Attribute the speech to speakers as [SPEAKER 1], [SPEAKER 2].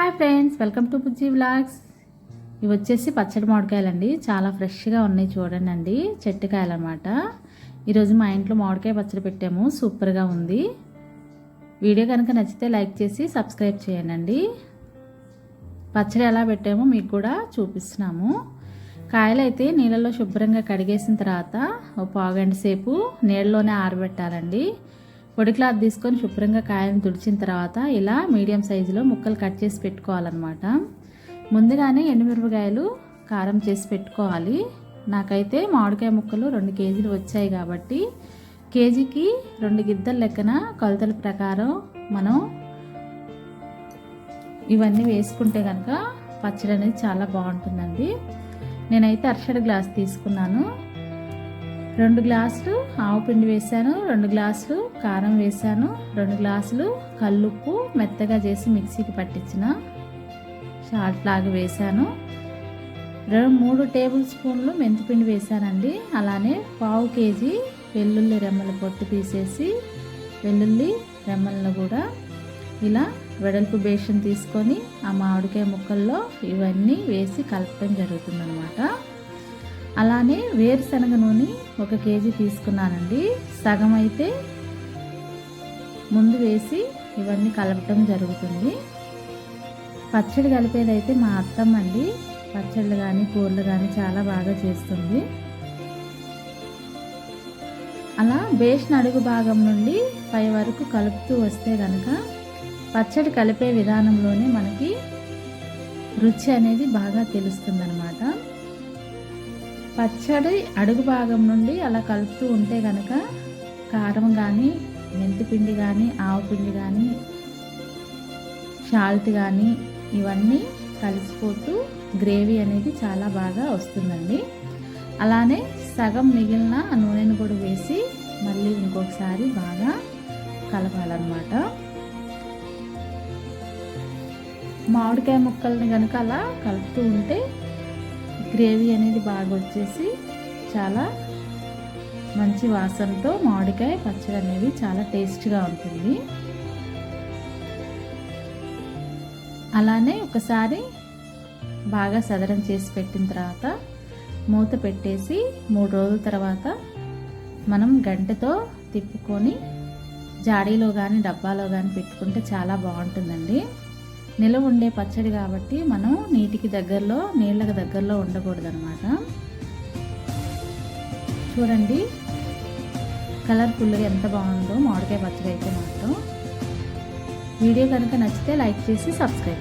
[SPEAKER 1] Hi friends welcome to Bujji vlogs. ఇవి వచ్చేసి పచ్చడి మామిడికాయలండి. చాలా ఫ్రెష్గా ఉన్నాయి చూడండి అండి చెట్టుకాయలు అనమాట ఈరోజు మా ఇంట్లో మామిడికాయ పచ్చడి పెట్టాము సూపర్గా ఉంది. వీడియో కనుక నచ్చితే లైక్ చేసి సబ్స్క్రైబ్ చేయండి పచ్చడి ఎలా పెట్టామో మీకు కూడా చూపిస్తున్నాము. కాయలు అయితే నీళ్ళలో శుభ్రంగా కడిగేసిన తర్వాత ఒక పావుగంట సేపు నీళ్ళలోనే ఆరబెట్టాలండి. పొడి క్లాత్ తీసుకొని శుభ్రంగా కాయలను తుడిచిన తర్వాత ఇలా మీడియం సైజులో ముక్కలు కట్ చేసి పెట్టుకోవాలన్నమాట. ముందుగానే ఎండుమిరపకాయలు కారం చేసి పెట్టుకోవాలి. నాకైతే మామిడికాయ ముక్కలు రెండు కేజీలు వచ్చాయి కాబట్టి కేజీకి రెండు గిద్దల లెక్కన కొలతల ప్రకారం మనం ఇవన్నీ వేసుకుంటే కనుక పచ్చడి అనేది చాలా బాగుంటుందండి. నేనైతే అరషడ్ గ్లాస్ తీసుకున్నాను. రెండు గ్లాసులు ఆవు పిండి వేసాను రెండు గ్లాసులు కారం వేసాను రెండు గ్లాసులు కల్లుప్పు మెత్తగా చేసి మిక్సీకి పట్టించిన షార్ట్ లాగా వేసాను రెండు మూడు టేబుల్ స్పూన్లు మెంతిపిండి వేసానండి అలానే పావు కేజీ వెల్లుల్లి రెమ్మల పొట్టు తీసేసి వెల్లుల్లి రెమ్మలను కూడా ఇలా వెడల్పు బేషన్ తీసుకొని ఆ మామిడికాయ ముక్కల్లో ఇవన్నీ వేసి కలపడం జరుగుతుందన్నమాట. అలానే వేరుశనగ నూనె ఒక కేజీ తీసుకున్నానండి. సగం అయితే ముందు వేసి ఇవన్నీ కలపటం జరుగుతుంది. పచ్చడి కలిపేది అయితే మా అత్తమ్మ అండి పచ్చళ్ళు కానీ కూరలు కానీ చాలా బాగా చేస్తుంది. అలా బేషన్ అడుగు భాగం నుండి పై వరకు కలుపుతూ వస్తే కనుక పచ్చడి కలిపే విధానంలోనే మనకి రుచి అనేది బాగా తెలుస్తుంది అనమాట పచ్చడి అడుగు భాగం నుండి అలా కలుపుతూ ఉంటే కనుక కారం కానీ మెంతిపిండి కానీ ఆవు పిండి కానీ షాల్ట్ కానీ ఇవన్నీ కలిసిపోతూ గ్రేవీ అనేది చాలా బాగా వస్తుందండి. అలానే సగం మిగిలిన నూనెను కూడా వేసి మళ్ళీ ఇంకొకసారి బాగా కలపాలన్నమాట. మామిడికాయ ముక్కల్ని కనుక అలా కలుపుతూ ఉంటే గ్రేవీ అనేది బాగా వచ్చేసి చాలా మంచి వాసనతో మామిడికాయ పచ్చడి అనేది చాలా టేస్ట్గా ఉంటుంది. అలానే ఒకసారి బాగా సదరం చేసి పెట్టిన తర్వాత మూత పెట్టేసి మూడు రోజుల తర్వాత మనం గంటతో తిప్పుకొని జాడీలో కానీ డబ్బాలో కానీ పెట్టుకుంటే చాలా బాగుంటుందండి. నిలవ ఉండే పచ్చడి కాబట్టి మనం నీటికి దగ్గరలో నీళ్ళకి దగ్గరలో ఉండకూడదనమాట చూడండి కలర్ఫుల్గా ఎంత బాగుందో మామిడికాయ పచ్చడి అయితే మాత్రం. వీడియో కనుక నచ్చితే లైక్ చేసి సబ్స్క్రైబ్